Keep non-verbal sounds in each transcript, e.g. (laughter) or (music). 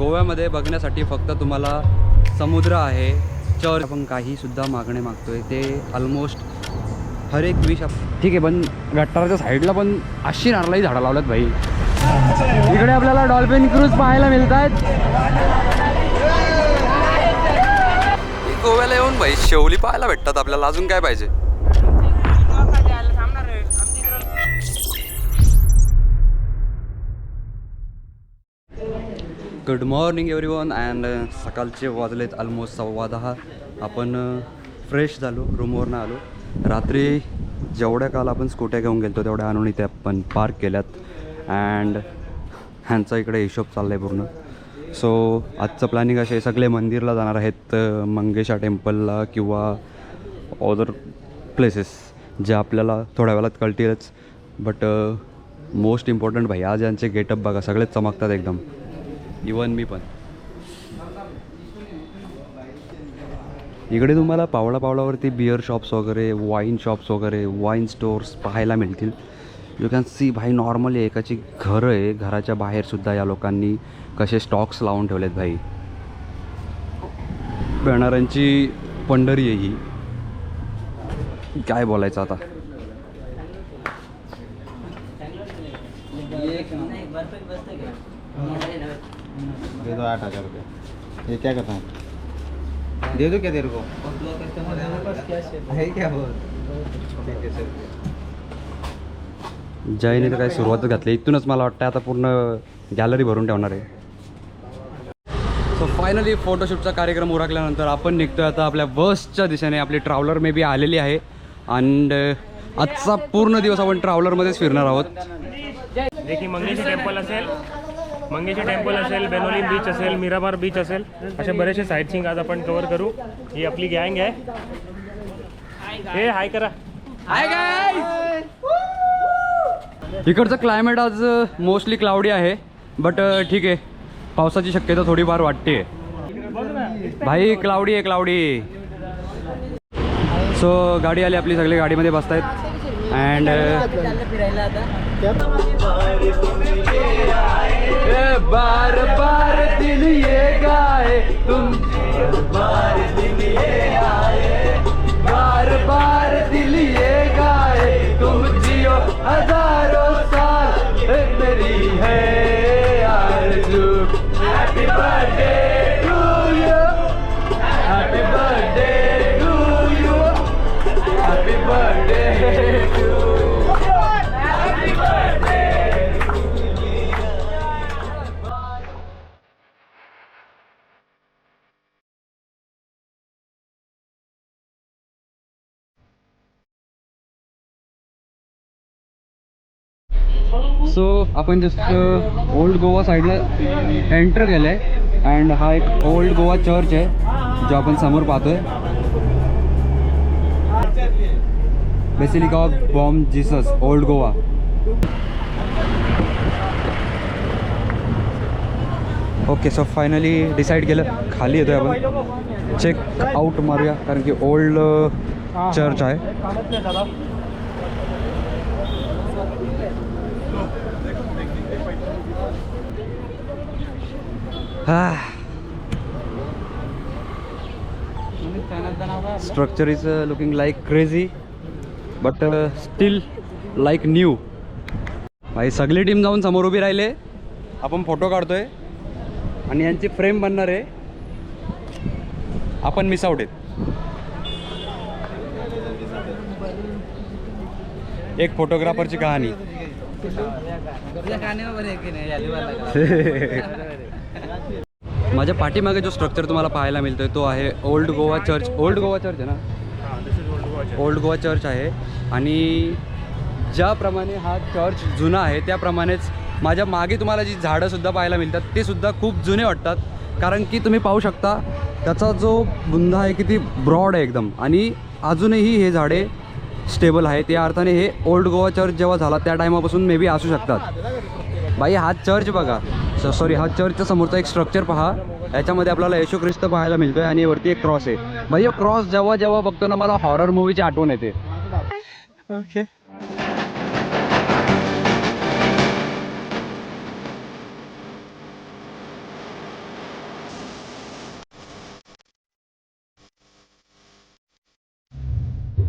गोव्यामध्ये बघण्यासाठी फक्त तुम्हाला समुद्र आहे चर्च आपण काहीसुद्धा मागणे मागतोय ते ऑलमोस्ट हर एक विश ठीक आहे पण गट्टाराच्या साईडला पण अशी नारळाही झाडं लावल्यात भाई. इकडे आपल्याला डॉल्फिन क्रूज पाहायला मिळतात गोव्याला येऊन भाई शेवली पाहायला भेटतात आपल्याला अजून काय पाहिजे? Good morning everyone and सकाळचे वाजलेत ऑलमोस्ट सव्वा दहा. आपण uh, फ्रेश झालो रूमवरनं आलो. रात्री जेवढ्या काल आपण स्कूट्या घेऊन गेलो तेवढ्या आणून इथे आपण पार्क केल्यात. अँड ह्यांचा इकडे हिशोब चालला आहे पूर्ण. सो आजचं प्लॅनिंग असे सगळे मंदिरला जाणार आहेत uh, मंगेशा टेम्पलला किंवा अदर प्लेसेस जे आपल्याला थोड्या वेळात कळतीलच. बट मोस्ट इम्पॉर्टंट भाई आज यांचे गेटअप बघा सगळेच चमकतात एकदम. इवन मी पण. इकडे तुम्हाला पावला पावलावरती बिअर शॉप्स वगैरे वाईन शॉप्स वगैरे वाईन स्टोअर्स पाहायला मिळतील. यू कॅन सी भाई नॉर्मली एकाची घरं आहे. घराच्या बाहेरसुद्धा या लोकांनी कसे स्टॉक्स लावून ठेवलेत भाई. पेणाऱ्यांची पंढरी आहे ही. काय बोलायचं आता? दे दो आठ हजार रुपये. ये क्या कहता हूँ दे दो क्या तेरे को? है क्या जयने तर काय सुरुवातच घातली. इथूनच मला वाटतं आता पूर्ण गॅलरी भरून ठेवणार आहे. सो फायनली फोटोशूटचा कार्यक्रम उरकल्यानंतर आपण निघतोय आता आपल्या बसच्या दिशेने. आपली ट्रॅव्हलर मे बी आलेली आहे. अँड आजचा पूर्ण दिवस आपण ट्रॅव्हलरमध्येच फिरणार आहोत. टेम्पल असेल. मंगेशी टेम्पल असेल बेनोली बीच असेल मिरामार बीच असेल असे बरेचसे साईट सीइंग आज आपण कव्हर करू. ही आपली गँग आहे. हे हाय करा. इकडचं क्लायमेट आज मोस्टली क्लाउडी आहे बट ठीक आहे. पावसाची शक्यता थोडीफार वाटते. भाई क्लाउडी आहे क्लाउडी सो गाडी आली आपली सगळी गाडीमध्ये बसतायत. अँड बार बार दिल ये गाए तुम। आपण जस्ट ओल्ड गोवा साईडला एंटर केलं आहे अँड हा एक ओल्ड गोवा चर्च आहे, जो आपण समोर पाहतोय. Basilica of Bom Jesus old Goa okay so finally decide केलं. खाली येतोय आपण. चेक आउट मारूया, कारण की ओल्ड चर्च आहे. Structure is looking like crazy but still like new भाई सगळी टीम जाऊन समोर उभी राहिले. आपण फोटो काढतोय. आणि यांची फ्रेम बनणार आहे. आपण मिस आउट आहेत. एक फोटोग्राफरची कहाणी. (laughs) माझ्या पाठीमागे जो स्ट्रक्चर तुम्हाला पाहायला मिळतोय तो आहे old Goa church old Goa church आहे ना? ओल्ड गोवा चर्च आहे. आणि ज्याप्रमाणे हा चर्च जुना आहे त्याप्रमाणेच माझ्या मागे तुम्हाला जी झाडंसुद्धा पाहायला मिळतात ते सुद्धा खूप जुने वाटतात. कारण की तुम्ही पाहू शकता त्याचा जो बुंदा आहे किती ब्रॉड आहे एकदम. आणि अजूनही हे झाडे स्टेबल आहेत त्या अर्थाने हे ओल्ड गोवा चर्च जेव्हा झाला त्या टायमापासून मे बी असू शकतात. बाई हा चर्च बघा. सॉरी हा चर्चच्या समोरचा एक स्ट्रक्चर पहा. याच्यामध्ये आपल्याला येशू ख्रिस्त पाहायला मिळतोय आणि वरती एक क्रॉस आहे. म्हणजे क्रॉस जेव्हा जेव्हा बघतो ना मला हॉरर मूवीची आठवण येते. ओके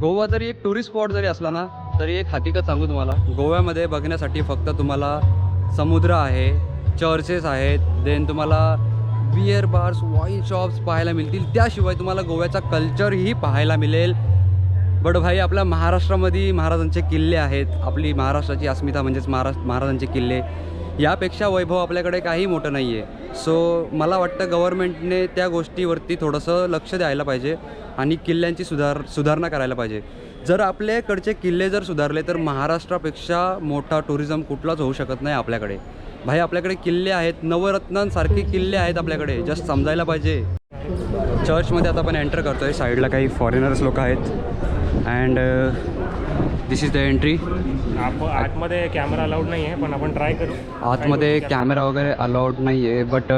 गोवा जरी एक टुरिस्ट स्पॉट जरी असला ना तरी एक हकीकत सांगू तुम्हाला. गोव्यामध्ये बघण्यासाठी फक्त तुम्हाला समुद्र आहे चर्चेस आहेत. देन तुम्हाला बिअर बार्स वाईन शॉप्स पाहायला मिळतील. त्याशिवाय तुम्हाला गोव्याचा कल्चरही पाहायला मिळेल. बट भाई आपल्या महाराष्ट्रामध्ये महाराजांचे किल्ले आहेत. आपली महाराष्ट्राची अस्मिता म्हणजेच महाराष्ट्र महाराजांचे किल्ले. यापेक्षा वैभव आपल्याकडे काही मोठं नाही आहे सो मला वाटतं गव्हर्मेंटने त्या गोष्टीवरती थोडंसं लक्ष द्यायला पाहिजे आणि किल्ल्यांची सुधार सुधारणा करायला पाहिजे. जर आपल्याकडचे किल्ले जर सुधारले तर महाराष्ट्रापेक्षा मोठा टुरिझम कुठलाच होऊ शकत नाही आपल्याकडे. भाई आपल्याकडे किल्ले आहेत. नवरत्नांसारखे किल्ले आहेत आपल्याकडे. जस्ट समजायला पाहिजे. चर्चमध्ये आता आपण एंटर करतो आहे साईडला काही फॉरेनर्स लोक आहेत. And this is the entry आप आतमध्ये कॅमेरा अलाउड नाही आहे पण आपण ट्राय करू. आतमध्ये कॅमेरा वगैरे अलाउड नाही आहे बट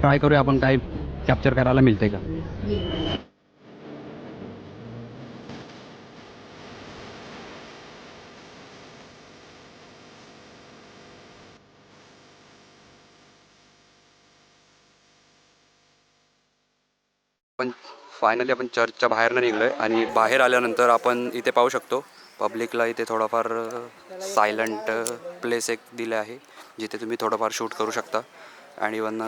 ट्राय करूया आपण. काय कॅप्चर करायला मिळते का पण फायनली आपण चर्चच्या बाहेरनं निघलो आहे आणि बाहेर आल्यानंतर आपण इथे पाहू शकतो. पब्लिकला इथे थोडाफार सायलंट प्लेस एक दिले आहे जिथे तुम्ही थोडंफार शूट करू शकता. आणि इवन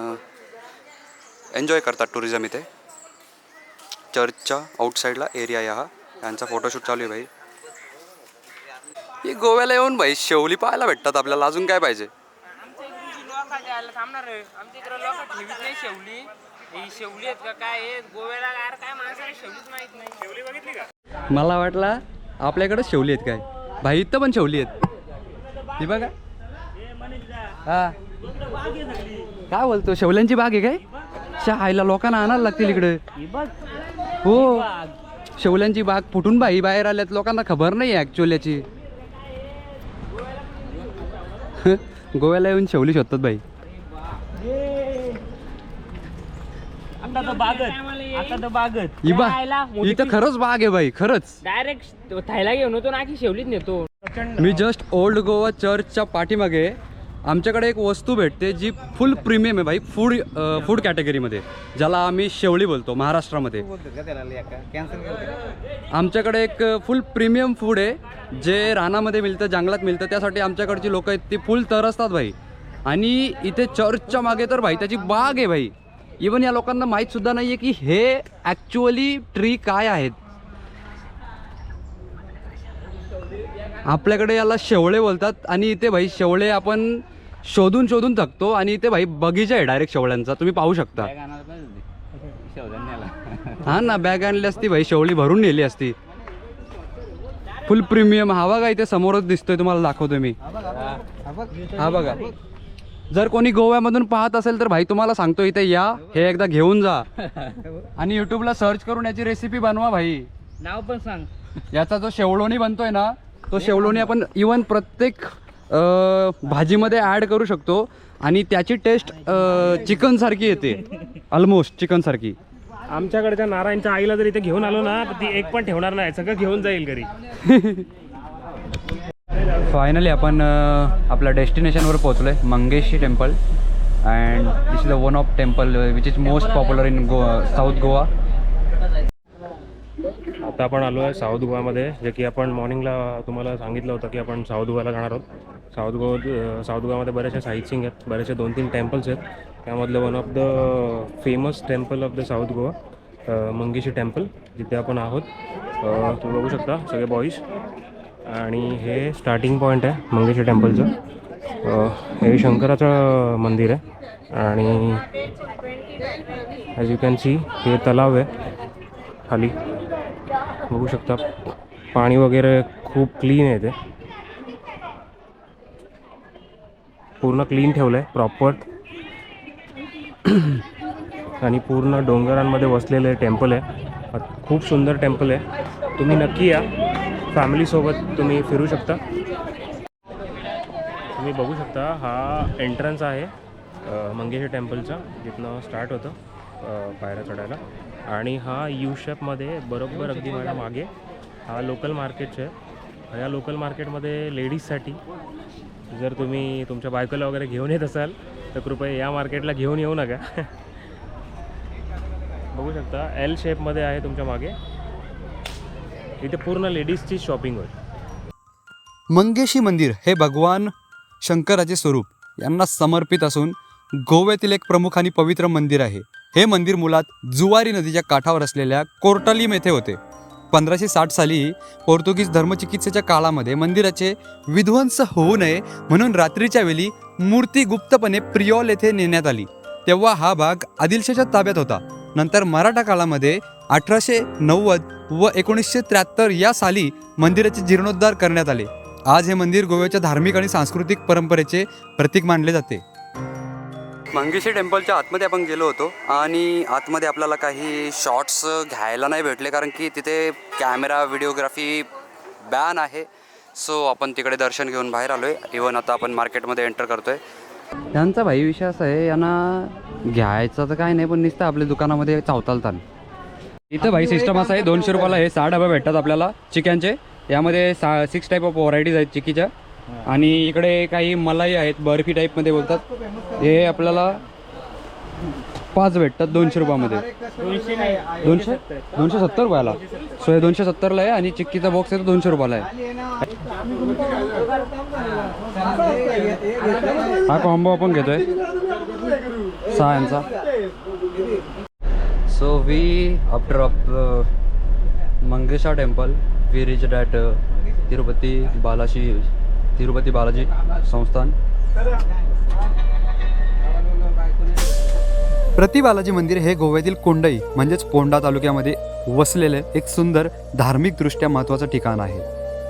एन्जॉय करतात टुरिझम इथे. चर्चच्या आउटसाईडला एरिया आहे हा. यांचा फोटोशूट चालू आहे भाई. गोव्याला येऊन भाई शेवली पाहायला भेटतात आपल्याला. अजून काय पाहिजे? शेवली ही शेवली आहेत का? काय गोव्याला यार काय माणसाला शेवलीच माहीत नाही. शेवली बघितली का? मला वाटला आपल्याकडे शेवली आहेत काय? भाई इथं पण शेवली आहेत. ही बघा. हा. काय बोलतो? शेवल्यांची बाग आहे काय? शहायला लोकांना आणायला लागतील इकडे. हो. शेवल्यांची बाग फुटून बाई बाहेर आल्यात. लोकांना खबर नाही ॲक्च्युअल याची. (laughs) गोव्याला येऊन शेवली शोधतात बाई. आता तर बागत आता तर बागत ही बा इथं खरंच बाग आहे बाई खरंच. डायरेक्ट थायला घेऊन होतो ना की शेवलीच नेतो. मी जस्ट ओल्ड गोवा चर्चच्या पाठीमागे आमच्याकडे एक वस्तू भेटते जी फुल प्रीमियम आहे भाई फूड फूड कॅटेगरीमध्ये ज्याला आम्ही शेवळी बोलतो महाराष्ट्रामध्ये. बोलतात का त्याला कॅन्सल करतो आमच्याकडे एक फुल प्रीमियम फूड आहे जे रानामध्ये मिळतं जंगलात मिळतं त्यासाठी आमच्याकडची लोक आहेत ती फुल तरसतात भाई आणि इथे चर्चच्या मागे तर भाई त्याची बाग आहे भाई इवन या लोकांना माहीत सुद्धा नाही आहे की हे ॲक्च्युअली ट्री काय आहेत. आपल्याकडे याला शेवळे बोलतात आणि इथे भाई शेवळे आपण शोधून शोधून थकतो आणि इथे भाई बगीचा आहे डायरेक्ट शेवळ्यांचा. तुम्ही पाहू शकता. हा ना बॅग आणली असती भाई शेवळी भरून नेली असती. फुल प्रीमियम हा बघा इथे समोरच दिसतोय तुम्हाला दाखवतो मी. हा बघा. जर कोणी गोव्यामधून पाहत असेल तर भाई तुम्हाला सांगतो इथे या हे एकदा घेऊन जा. (laughs) आणि युट्यूबला सर्च करून याची रेसिपी बनवा भाई. नाव पण सांग. याचा जो शेवलोणी बनतोय ना तो शेवलोणी आपण इवन प्रत्येक भाजीमध्ये ॲड करू शकतो. आणि त्याची टेस्ट चिकन सारखी येते. ऑलमोस्ट चिकन सारखी. आमच्याकडच्या नारायणच्या आईला जर इथे घेऊन आलो ना ती एक पण ठेवणार नाही. सगळं घेऊन जाईल घरी. (laughs) फायनली आपण आपल्या डेस्टिनेशनवर पोहोचलो आहे Mangeshi temple and this is the one of temple which is most popular in Goa south Goa आता आपण आलो आहे साऊथ गोवामध्ये जे की आपण मॉर्निंगला तुम्हाला सांगितलं होतं की आपण साऊथ गोवाला जाणार आहोत. साऊथ गोवा साऊथ गोवामध्ये बरेचसे साईट आहेत बरेचसे दोन तीन टेम्पल्स आहेत. त्यामधलं one of the famous temple of the south Goa Mangeshi temple जिथे आपण आहोत. तुम्ही बघू शकता सगळे बॉईज आणि हे स्टार्टिंग पॉईंट आहे मंगेशी टेम्पलचं हे शंकराचं मंदिर आहे. आणि ॲज यू कॅन सी हे तलाव आहे. खाली बघू शकता पाणी वगैरे खूप क्लीन आहे ते पूर्ण क्लीन ठेवलं आहे प्रॉपर आणि पूर्ण डोंगरांमध्ये वसलेलं टेम्पल आहे. खूप सुंदर टेम्पल आहे. तुम्ही नक्की या. फॅमिलीसोबत तुम्ही फिरू शकता. तुम्ही बघू शकता हा एंट्रन्स आहे अ, मंगेशी टेम्पलचा जिथनं स्टार्ट होतं पायऱ्या चढायला. आणि हा यू शेपमध्ये बरोबर अगदी माझ्या मागे हा लोकल मार्केटचे आहे या लोकल मार्केटमध्ये लेडीजसाठी जर तुम्ही तुमच्या बायकोला वगैरे घेऊन येत असाल तर कृपया या मार्केटला घेऊन येऊ नका. (laughs) बघू शकता एल शेपमध्ये आहे तुमच्या मागे. इथे पूर्ण लेडीजची शॉपिंग होईल. मंगेशी मंदिर हे भगवान शंकराचे स्वरूप. यांना समर्पित असून गोव्यातील एक प्रमुख आणि पवित्र मंदिर आहे. हे मंदिर मुळात जुवारी नदीच्या काठावर असलेल्या कोर्टलीम येथे होते. पंधराशे साठ साली पोर्तुगीज धर्मचिकित्सेच्या काळामध्ये मंदिराचे विध्वंस होऊ नये म्हणून रात्रीच्या वेळी मूर्ती गुप्तपणे प्रियोल येथे नेण्यात आली. तेव्हा हा भाग आदिलशाच्या ताब्यात होता. नंतर मराठा काळामध्ये अठराशे नव्वद व एकोणीसशे त्र्याहत्तर या साली मंदिराचे जीर्णोद्धार करण्यात आले. आज हे मंदिर गोव्याच्या धार्मिक आणि सांस्कृतिक परंपरेचे प्रतीक मानले जाते. मंगेशी टेम्पलच्या आतमध्ये आपण गेलो होतो आणि आतमध्ये आपल्याला काही शॉट्स घ्यायला नाही भेटले कारण की तिथे कॅमेरा व्हिडिओग्राफी बॅन आहे. सो आपण तिकडे दर्शन घेऊन बाहेर आलो आहे इवन आता आपण मार्केटमध्ये एंटर करतोय. त्यांचा भाई विषय असा आहे यांना घ्यायचं तर काय नाही पण नुसतं आपल्या दुकानामध्ये चावतालतान. इथं भाई सिस्टम असं आहे दोनशे रुपयाला हे सहा डबे भेटतात आपल्याला चिकनचे यामध्ये सा सिक्स टाईप ऑफ व्हरायटीज आहेत चिकीच्या आणि इकडे काही मलाई आहेत बर्फी टाईपमध्ये बोलतात. हे आपल्याला पाच भेटतात दोनशे रुपयामध्ये. दोनशे? दोनशे सत्तर रुपयाला. सो हे दोनशे सत्तरला आहे आणि चिक्कीचा बॉक्स आहे तो दोनशे रुपयाला आहे. हा कॉम्बो आपण घेतोय. सहा यांचा. So we after of Mangesha temple we reach that Tirupati Balaji Tirupati Balaji संस्थान प्रति बालाजी मंदिर हे गोव्यातील कोंडई म्हणजेच पोंडा तालुक्यामध्ये वसलेले एक सुंदर धार्मिकदृष्ट्या महत्त्वाचं ठिकाण आहे.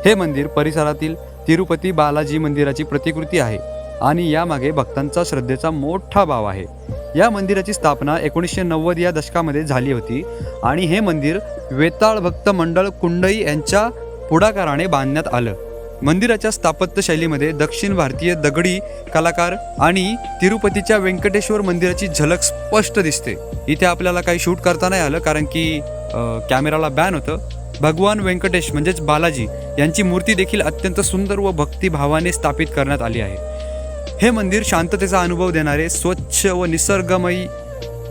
हे मंदिर परिसरातील तिरुपती बालाजी मंदिराची प्रतिकृती आहे. आणि यामागे भक्तांचा श्रद्धेचा मोठा भाव आहे. या मंदिराची स्थापना एकोणीसशे नव्वद या दशकामध्ये झाली होती आणि हे मंदिर वेताळ भक्त मंडळ कुंडई यांच्या पुढाकाराने बांधण्यात आलं. मंदिराच्या स्थापत्य शैलीमध्ये दक्षिण भारतीय दगडी कलाकार आणि तिरुपतीच्या व्यंकटेश्वर मंदिराची झलक स्पष्ट दिसते. इथे आपल्याला काही शूट करता नाही आलं कारण की कॅमेराला बॅन होतं. भगवान व्यंकटेश म्हणजेच बालाजी यांची मूर्ती देखील अत्यंत सुंदर व भक्तिभावाने स्थापित करण्यात आली आहे. हे मंदिर शांततेचा अनुभव देणारे स्वच्छ व निसर्गमयी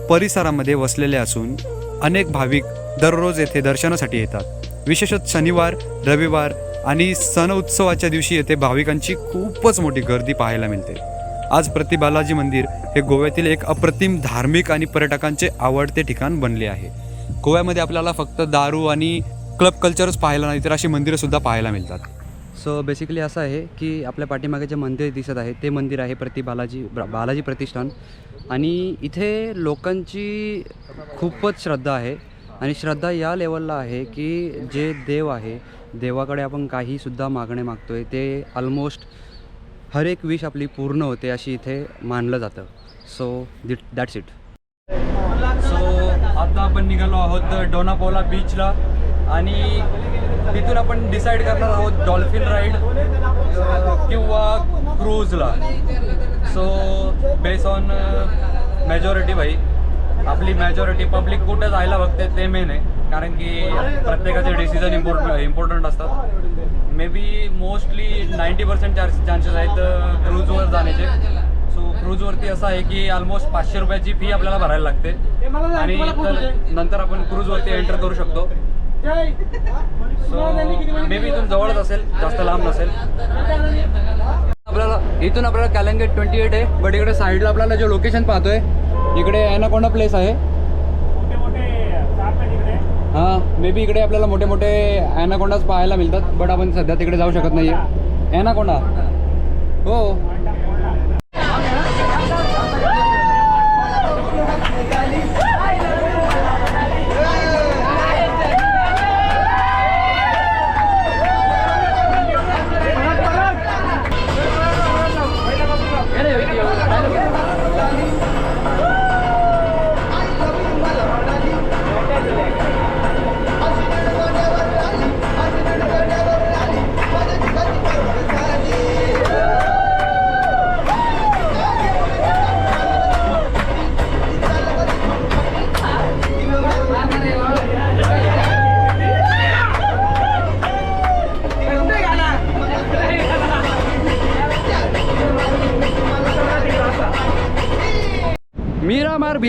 परिसरामध्ये वसलेले असून अनेक भाविक दररोज येथे दर्शनासाठी येतात. विशेषतः शनिवार रविवार आणि सण उत्सवाच्या दिवशी येथे भाविकांची खूपच मोठी गर्दी पाहायला मिळते. आज प्रति बालाजी मंदिर हे गोव्यातील एक अप्रतिम धार्मिक आणि पर्यटकांचे आवडते ठिकाण बनले आहे. गोव्यामध्ये आपल्याला फक्त दारू आणि क्लब कल्चरच पाहायला नाही तर अशी मंदिरंसुद्धा पाहायला मिळतात. सो बेसिकली असं आहे की आपल्या पाठीमागे जे मंदिर दिसत आहे ते मंदिर आहे प्रति बालाजी बालाजी प्रतिष्ठान. आणि इथे लोकांची खूपच श्रद्धा आहे. आणि श्रद्धा या लेवलला आहे की जे देव आहे देवाकडे आपण काहीसुद्धा मागणे मागतो आहे ते ऑलमोस्ट हर एक विश आपली पूर्ण होते अशी इथे मानलं जातं. So that that's it so आता आपण निघालो आहोत डोनापोला बीचला आणि तिथून आपण डिसाईड करणार आहोत डॉल्फिन राईड किंवा क्रूजला सो बेस ऑन मेजॉरिटी भाई आपली मेजॉरिटी पब्लिक कुठं जायला बघते ते मेन आहे. कारण की प्रत्येकाचे डिसिजन इम्पॉर्ट इम्पॉर्टंट असतात. Maybe mostly ninety percent chances आहेत क्रूजवर जाण्याचे. सो क्रूजवरती असं आहे की ऑलमोस्ट पाचशे रुपयाची फी आपल्याला भरायला लागते. आणि नंतर आपण क्रूजवरती एंटर करू शकतो. सो मे बी इथून जवळच असेल जास्त लांब नसेल. आपल्याला इथून आपल्याला कॅलेंगेट ट्वेंटी एट आहे बट इकडे साईडला आपल्याला जो लोकेशन पाहतोय इकडे ॲनाकोंडा प्लेस आहे. हां मे बी इकडे. आपल्याला मोठे मोठे ॲनाकोंडाच पाहायला मिळतात बट आपण सध्या तिकडे जाऊ शकत नाही आहे ॲनाकोंडा हो.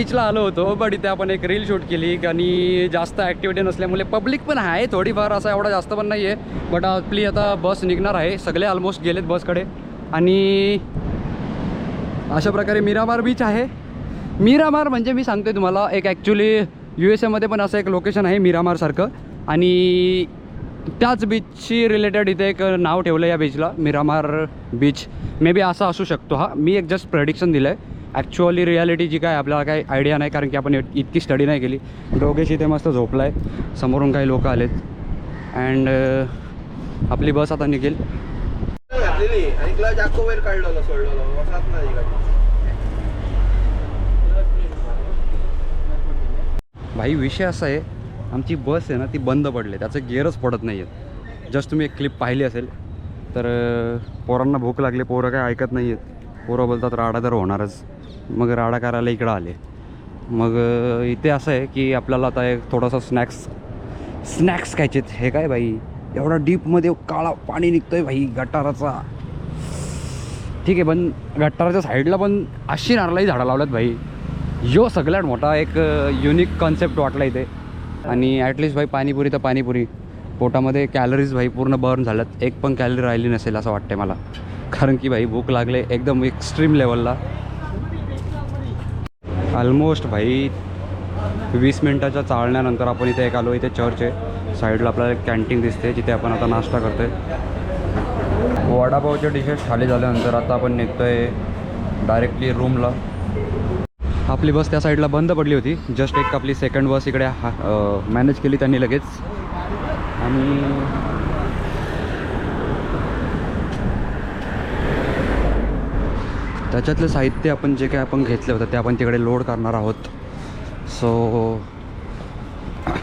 बीचला आलो होतो बट इथे आपण एक रील शूट केली. आणि जास्त ॲक्टिव्हिटी नसल्यामुळे पब्लिक पण आहे थोडीफार असं एवढा जास्त पण नाही आहे बट आपली आता बस निघणार आहे. सगळे ऑलमोस्ट गेलेत बसकडे आणि अशा प्रकारे मीरामार बीच आहे. मीरामार म्हणजे मी सांगतोय तुम्हाला एक ॲक्च्युली यू एस एमध्ये पण असं एक लोकेशन आहे मीरामारसारखं आणि त्याच बीचशी रिलेटेड इथे एक नाव ठेवलं या बीचला मिरामार बीच मे बी असा असू शकतो हा. मी एक जस्ट प्रेडिक्शन दिलं आहे ॲक्च्युअली रियालिटी जी काय आपल्याला काही आयडिया नाही कारण की आपण इतकी स्टडी नाही केली. डोगेश ते मस्त झोपला आहे समोरून काही लोक आलेत. अँड uh, आपली बस आता निघेल. भाई विषय असा आहे आमची बस आहे ना ती बंद पडली. त्याचं गिअरच पडत नाही आहेत जस्ट तुम्ही एक क्लिप पाहिली असेल तर uh, पोरांना भूक लागली पोरं काय ऐकत नाही आहेत पोरं बोलतात राडा तर होणारच. मग राडा करायला इकडं आले. मग इथे असं आहे की आपल्याला आता एक थोडासा स्नॅक्स स्नॅक्स खायचेत हे काय भाई? एवढा डीपमध्ये काळा पाणी निघतोय भाई गटाराचा. ठीक आहे पण गटाराच्या साईडला पण अशी नारळाही झाडं लावल्यात भाई. यो सगळ्यात मोठा एक युनिक कॉन्सेप्ट वाटला इथे. आणि ॲटलिस्ट भाई पाणीपुरी तर पाणीपुरी. पोटामध्ये कॅलरीज भाई पूर्ण बर्न झाल्यात. एक पण कॅलरी राहिली नसेल असं वाटतंय मला. कारण की भाई भूक लागले एकदम एक्स्ट्रीम लेवलला ऑलमोस्ट भाई वीस मिनटाच्या चालण्यानंतर आपण इथे एक आलो इथे चर्च आहे. साईडला आपल्याला एक कॅन्टीन दिसते जिथे आपण आता नाश्ता करतोय. वडापावचे डिशेस खाली झाल्यानंतर आता आपण निघतोय डायरेक्टली रूमला आपली बस त्या साईडला बंद पडली होती. जस्ट एक आपली सेकंड बस इकडे हा मॅनेज केली त्यांनी लगेच. आणि त्याच्यातलं साहित्य आपण जे काय आपण घेतलं होतं ते आपण तिकडे लोड करणार आहोत. सो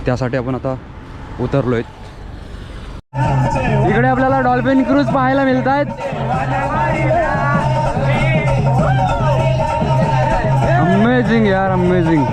त्यासाठी आपण आता उतरलो आहेत इकडे आपल्याला डॉल्फिन क्रूज पाहायला मिळत आहेत अमेझिंग यार अमेझिंग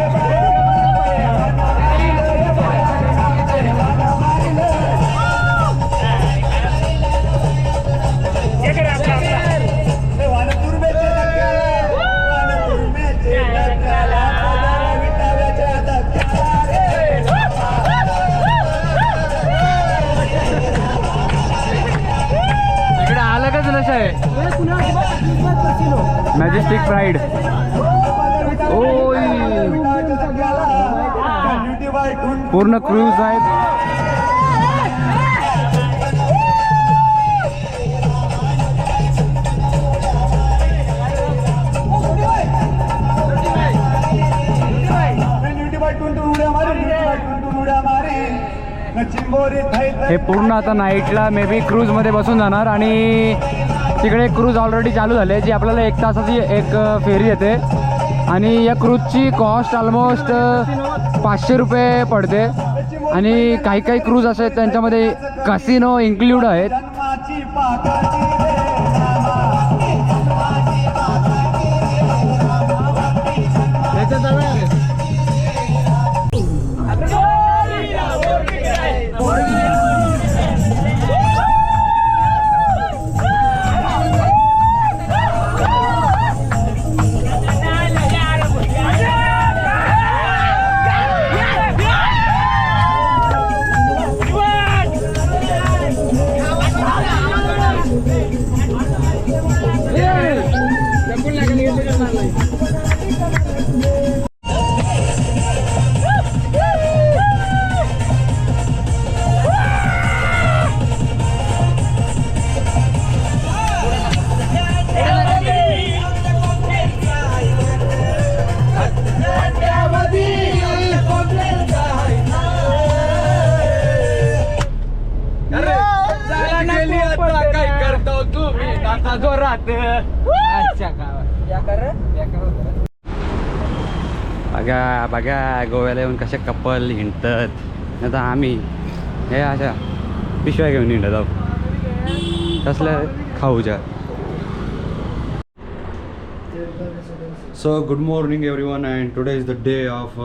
हे पूर्ण आता नाईटला मे बी क्रूजमध्ये बसून जाणार आणि तिकडे क्रूज ऑलरेडी चालू झाले जी आपल्याला एक तासाची एक फेरी येते. आणि या क्रूजची कॉस्ट ऑलमोस्ट पाचशे रुपये पडते. आणि काही काही क्रूज असे आहेत त्यांच्यामध्ये कसिनो इन्क्ल्यूड आहेत. गोव्याला कसे कपल हिंडतात. आता आम्ही हे अशा पिशव्या घेऊन हिंडत आहोत. कसल्या खाऊच्या so good morning everyone and today is the day of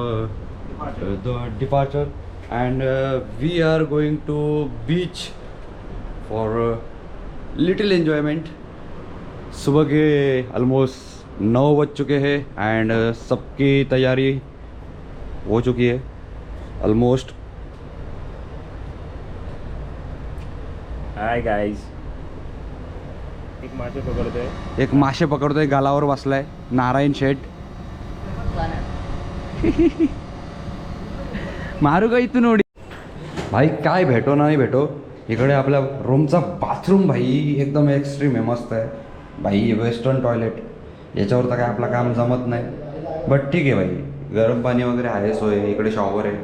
the departure and we are going to beach for little enjoyment सुबह के ऑलमोस्ट नौ बज चुके हैं एंड uh, सबकी तैयारी हो चुकी है। ऑलमोस्ट हाय गाईज एक मासे पकडतोय. एक मासे पकडतोय गालावर बसलाय. नारायण शेठ. (laughs) मारू का इथून उडी. भाई काय भेटो नाही भेटो. इकडे आपल्या रूमचा बाथरूम भाई एकदम एक्स्ट्रीम आहे मस्त आहे. भाई वेस्टर्न टॉयलेट याच्यावर तर काय आपलं काम जमत नाही. बट ठीक आहे भाई. गरम पाणी वगैरे आहे सोय इकडे शॉवर आहे.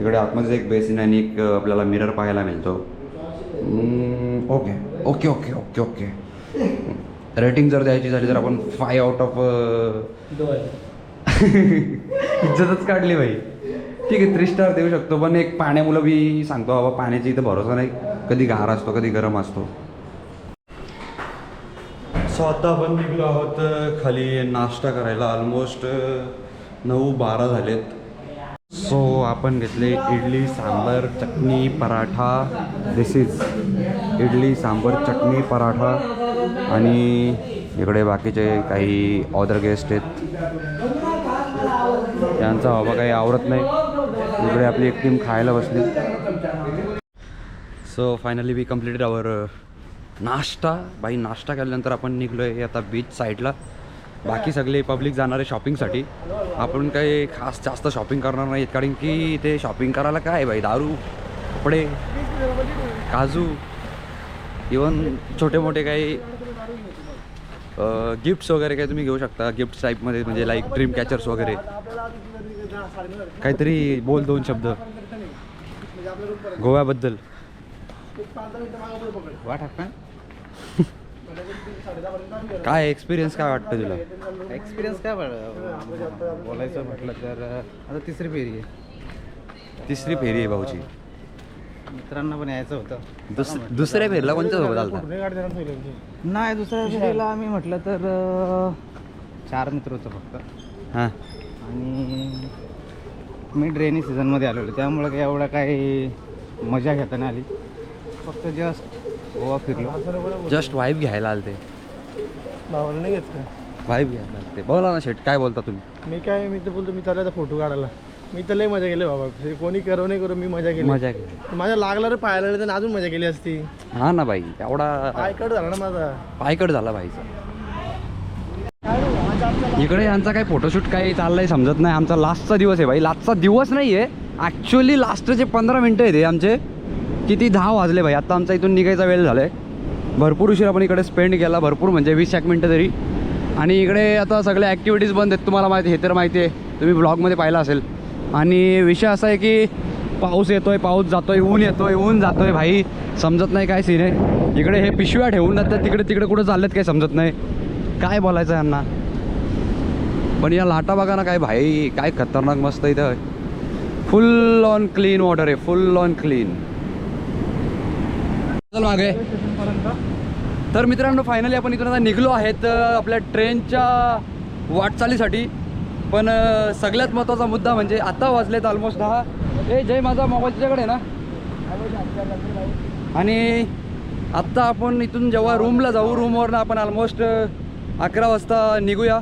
इकडे आतमध्ये एक बेसिन आणि एक आपल्याला मिरर पाहायला मिळतो. Okay okay okay okay okay rating जर द्यायची झाली तर आपण फाय आउट ऑफ इज्जतच काढली भाई ठीक आहे थ्री स्टार देऊ शकतो पण एक पाण्यामुळं बी सांगतो बाबा पाण्याची इथं भरोसा नाही. कधी गार असतो कधी गरम असतो. सो आता आपण निघलो आहोत खाली नाश्ता करायला ऑलमोस्ट नऊ बारा झालेत. सो आपण घेतले idli sambar chutney paratha. This is idli sambar chutney paratha. आणि इकडे बाकीचे काही ऑदर गेस्ट आहेत. त्यांचा हवा काही आवडत नाही. इकडे आपली एक टीम खायला बसली. So finally we completed our nashta. बाई नाश्ता केल्यानंतर आपण निघलो आहे आता बीच साईडला बाकी सगळे पब्लिक जाणार आहे शॉपिंगसाठी आपण काही खास जास्त शॉपिंग करणार नाहीत कारण की इथे शॉपिंग करायला काय आहे बाई? दारू कपडे काजू इवन छोटे मोठे काही गिफ्ट्स वगैरे काही तुम्ही घेऊ शकता. गिफ्ट टाईपमध्ये म्हणजे लाईक ड्रीम कॅचर्स वगैरे. काहीतरी बोल दोन शब्द. गोव्याबद्दल. वाट काय एक्सपिरियन्स काय वाटतं तुला? एक्सपिरियन्स काय बोलायचं म्हटलं तर आता तिसरी फेरी आहे. तिसरी फेरी आहे भाऊची मित्रांना पण यायचं होतं. दुस दुसऱ्या फेरीला कोणत्या सोबत आलता? नाही दुसऱ्या फेरीला आम्ही म्हटलं तर चार मित्र होतं फक्त. हां. आणि मी ड्रेनी सीझनमध्ये आलेलो. त्यामुळं काही एवढं काही मजा घेता नाही आली. फक्त जस्ट गोवा फिरलो. जस्ट वाईब घ्यायला आलते. भावाला नाही घ्यायला आलते बोला ना शेट काय बोलता तुम्ही? मी काय मी तर बोलतो मी चालला फोटो काढायला. मी तर लय मजा केली बाबा. कोणी करो नाही करो मी मजा केली. मजा केली. माझ्या लागला रे पाहायला नाही तर अजून मजा केली असती. हा ना बाई एवढा पाय कट झाला ना माझा. पायकट झाला भाईचा. इकडे यांचा काही फोटोशूट काही चाललंय समजत नाही. आमचा लास्टचा दिवस आहे भाई. लास्टचा दिवस नाही आहे ॲक्च्युली लास्टचे पंधरा मिनटं आहेत हे आमचे किती दहा वाजले भाई. आता आमचा इथून निघायचा वेळ झाला आहे भरपूर उशीर आपण इकडे स्पेंड केला भरपूर म्हणजे वीस एक मिनटं तरी. आणि इकडे आता सगळ्या ॲक्टिव्हिटीज बंद आहेत तुम्हाला माहिती हे तर माहिती आहे. तुम्ही ब्लॉगमध्ये पाहिला असेल. आणि विषय असा आहे की पाऊस येतो आहे पाऊस जातो आहे ऊन येतो आहे ऊन जातो आहे भाई. समजत नाही काय सीन आहे. इकडे हे पिशव्या ठेवून तर तिकडे तिकडे कुठं चाललेत काही समजत नाही. काय बोलायचं यांना? पण या लाटा बघा ना काय भाई काय खतरनाक मस्त इथं. फुल ऑन क्लीन वॉटर आहे फुल ऑन क्लीन चल तर मित्रांनो फायनली आपण इथून आता निघलो आहेत आपल्या ट्रेनच्या वाटचालीसाठी. पण सगळ्यात महत्त्वाचा मुद्दा म्हणजे आता वाजलेत ऑलमोस्ट दहा. ए जय माझा मोबाईल तुझ्याकडे आहे ना? आणि आत्ता आपण इथून जेव्हा रूमला जाऊ रूमवरनं आपण ऑलमोस्ट अकरा वाजता निघूया.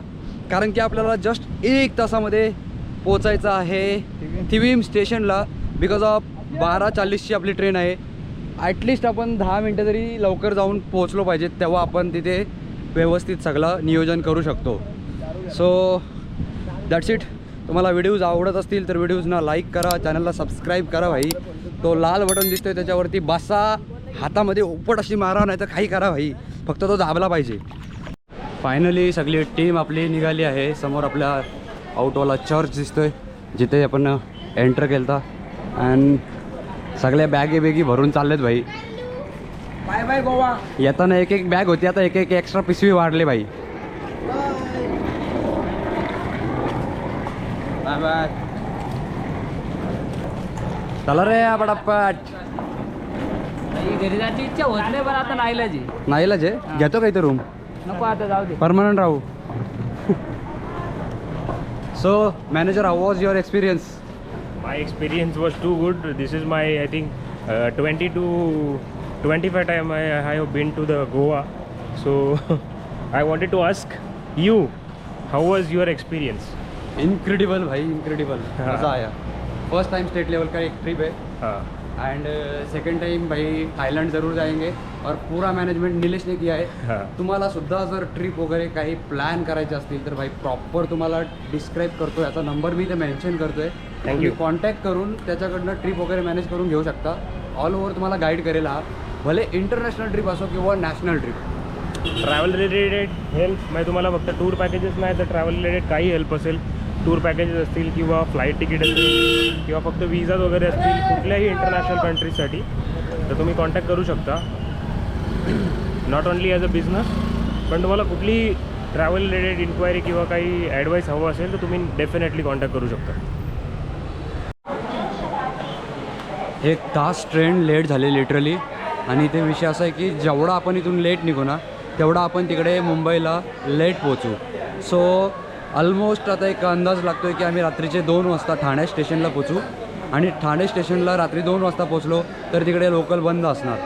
कारण की आपल्याला जस्ट एक तासामध्ये पोचायचं आहे. थिवीम स्टेशनला बिकॉज ऑफ बारा चाळीसची आपली ट्रेन आहे. ॲटलिस्ट आपण दहा मिनटं तरी लवकर जाऊन पोहोचलो पाहिजे तेव्हा आपण तिथे व्यवस्थित सगळं नियोजन करू शकतो. सो दॅट्स इट तुम्हाला व्हिडिओज आवडत असतील तर व्हिडिओजना लाईक करा चॅनलला सबस्क्राईब करा भाई. तो लाल बटन दिसतोय त्याच्यावरती बसा हातामध्ये उपट अशी मारा नाही तर काही करा भाई. फक्त तो दाबला पाहिजे. फायनली सगळी टीम आपली निघाली आहे. समोर आपल्या आउटवाला चर्च दिसतोय जिथे आपण uh, एंटर केलता. अँड सगळ्या बॅगे बेगी भरून चाललेत भाई. Bye bye Goa. येताना एक एक बॅग होती आता एक एक एक्स्ट्रा पिशवी वाढले भाई. Bye bye. चला रे पटापट. घरी जायची इच्छा होत नाही पण आता नाहीला जी. नाही जे? घेतो काही रूम नको आता जाऊ दे. परमनंट राहू. So manager how was your experience My experience was too good. This is my, I think, uh, 20 to 25 time I, I have been to the Goa. So (laughs) I wanted to ask you, how was your experience incredible भाई incredible हाँ. मज़ा आया first time state level का एक trip है हाँ end second time भाई Thailand ज़रूर जाएंगे और पूरा मॅनेजमेंट निलेशने किया आहे हां तुम्हाला सुद्धा जर ट्रिप वगैरे काही प्लॅन करायचे असतील तर भाई प्रॉपर तुम्हाला डिस्क्राईब करतो याचा नंबर मी इथे मेन्शन करतोय तुम्ही you. कॉन्टॅक्ट करून त्याच्याकडनं ट्रिप वगैरे मॅनेज करून घेऊ शकता. ऑल ओव्हर तुम्हाला गाईड करेल हा. भले इंटरनॅशनल ट्रिप असो किंवा national trip travel related help म्हणजे तुम्हाला फक्त टूर पॅकेजेस नाही तर ट्रॅव्हल रिलेटेड काही हेल्प असेल. टूर पॅकेजेस असतील किंवा फ्लाईट तिकीट असतील किंवा फक्त विजाज वगैरे असतील कुठल्याही इंटरनॅशनल कंट्रीजसाठी तर तुम्ही कॉन्टॅक्ट करू शकता. Not only as a business पण तुम्हाला कुठली ट्रॅव्हल रिलेटेड इन्क्वायरी किंवा काही ॲडवाईस हवं असेल तर तुम्ही डेफिनेटली कॉन्टॅक्ट करू शकता. एक तास ट्रेन लेट झाली लिटरली आणि ते विषय असा आहे की जेवढा आपण इथून लेट निघू ना तेवढा आपण तिकडे मुंबईला लेट पोचू सो ऑलमोस्ट आता एक अंदाज लागतो आहे की आम्ही रात्रीचे दोन वाजता ठाणे स्टेशनला पोचू आणि ठाणे स्टेशनला रात्री दोन वाजता पोचलो तर तिकडे लोकल बंद असणार.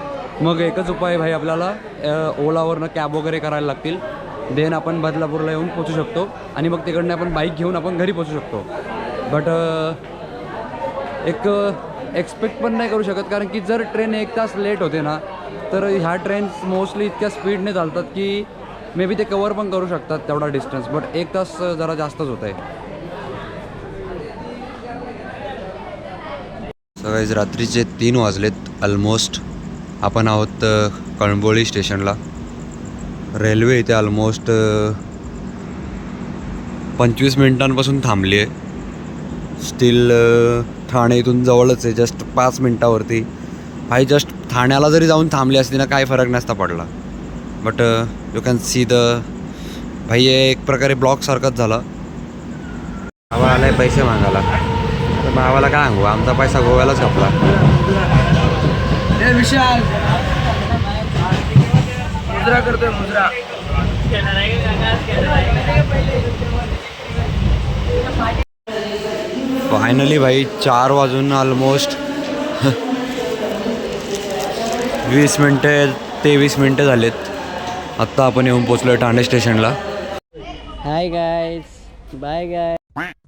मग एकच उपाय भाई आपल्याला ओलावरनं कॅब वगैरे करायला लागतील. देन आपण बदलापूरला येऊन पोचू शकतो. आणि मग तिकडनं आपण बाईक घेऊन आपण घरी पोचू शकतो. बट एक एक्सपेक्ट पण नाही करू शकत. कारण की जर ट्रेन एक तास लेट होते ना तर ह्या ट्रेन्स मोस्टली इतक्या स्पीडने चालतात की मे बी ते कवर पण करू शकतात तेवढा डिस्टन्स बट एक तास जरा जास्तच होत आहे सकाळी रात्रीचे तीन वाजलेत ऑलमोस्ट आपण आहोत कळंबोळी स्टेशनला. रेल्वे इथे ऑलमोस्ट पंचवीस मिनिटांपासून थांबली आहे स्टील ठाणे इथून जवळच आहे जस्ट पाच मिनटावरती. भाई जस्ट ठाण्याला जरी जाऊन थांबली असती ना काय फरक नसता पडला. But you can see the भाई हे एक प्रकारे ब्लॉकसारखंच झालं. भावा आलाय पैसे मागायला. तर भावाला काय सांगू आमचा पैसा गोव्यालाच घपला विशाल! मुद्रा करतोय मुद्रा फायनली भाई चार वाजून ऑलमोस्ट वीस मिनटे तेवीस मिनटं झालेत. आत्ता आपण येऊन पोचलो ठाणे स्टेशनला. हाय गायस बाय गाय